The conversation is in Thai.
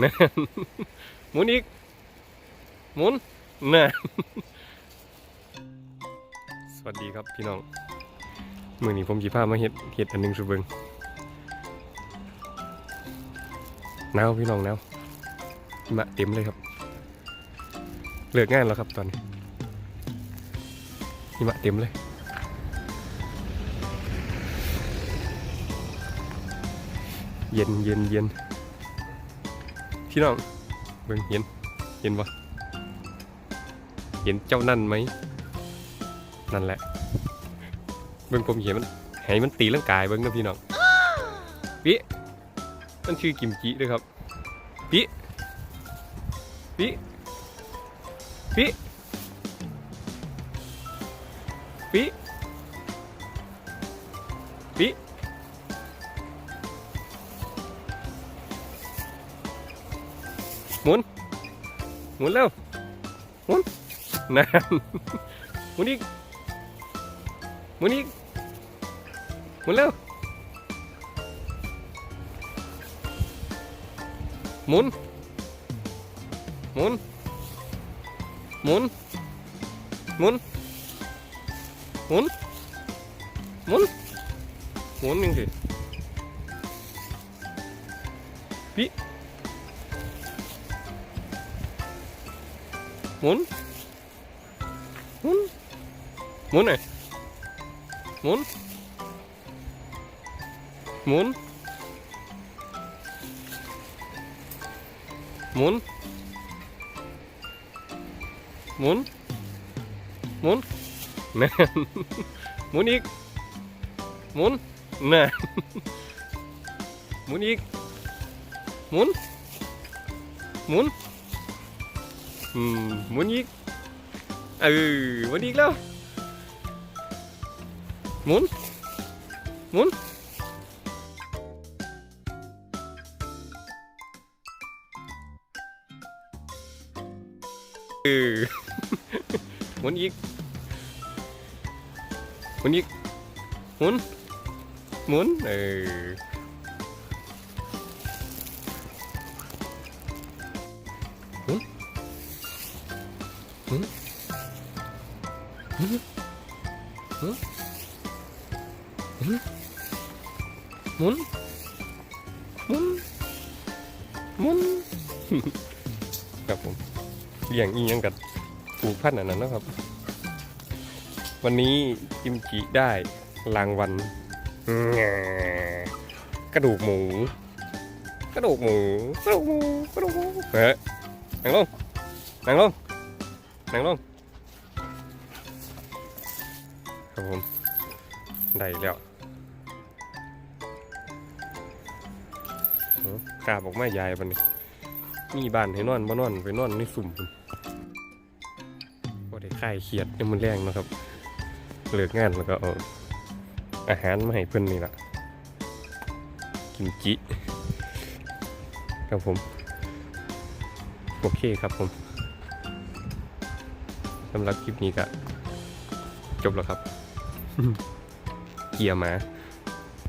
นั่นหมุนอีก หมุนน่ะสวัสดีครับพี่น้องมือนี้ผมจีพามาเฮ็ดเฮ็ดอันหนึงสุเบิงหนาวพี่น้องหนาวมาเต็มเลยครับ เลิกงานแล้วครับตอนนี้หิมะเต็มเลยเย็นเย็นเย็น พี่น้องเบิ่งเห็น เห็นปะเห็นเจ้านั่นไหม นั่นแหละ เบิ่งผมเห็นมันให้มันตีร่างกายเบิ่งนะพี่น้องปิมันชื่อกิมจิด้วยครับปิปิปิปิปิ หมุน หมุนเร็ว หมุนนั่นหมุนอีก หมุนอีก หมุนเร็ว หมุน หมุน หมุน หมุน หมุน หมุน หมุนยังสิพี่ หมุนหมุนหมุนหน่อยหมุ อีกหมุนน่ะหมุนอีกหมุนหมุนอืมหมุนอีกเออหมุนอีกแล้ว หมุน หมุนเออหมุนอีกหมุนอีกหมุนหมุนเออหมุน หมุนหมุนครับผมเลี้ยงอียังกับปลูกพันธุ์อันนั้นนะครับ วันนี้กิมจิได้รางวัลแง่กระดูกหมู กระดูกหมู กระดูกหมู กระดูกหมู เฮ้ยนั่งลงนั่งลง นั่งลงครับผมได้แล้วเอากาบอกมายายบันนี้มีบ้านให้นอนบ่นอนไปนอนในสุ่มก็ได้ค่ายเครียดยังมันแรงนะครับเลิกงานแล้วก็เอาอาหารมาให้เพื่อนนี่แหละกิมจิครับผม โอเคครับผม สำหรับคลิปนี้ก็จบแล้วครับ เกียร์หมา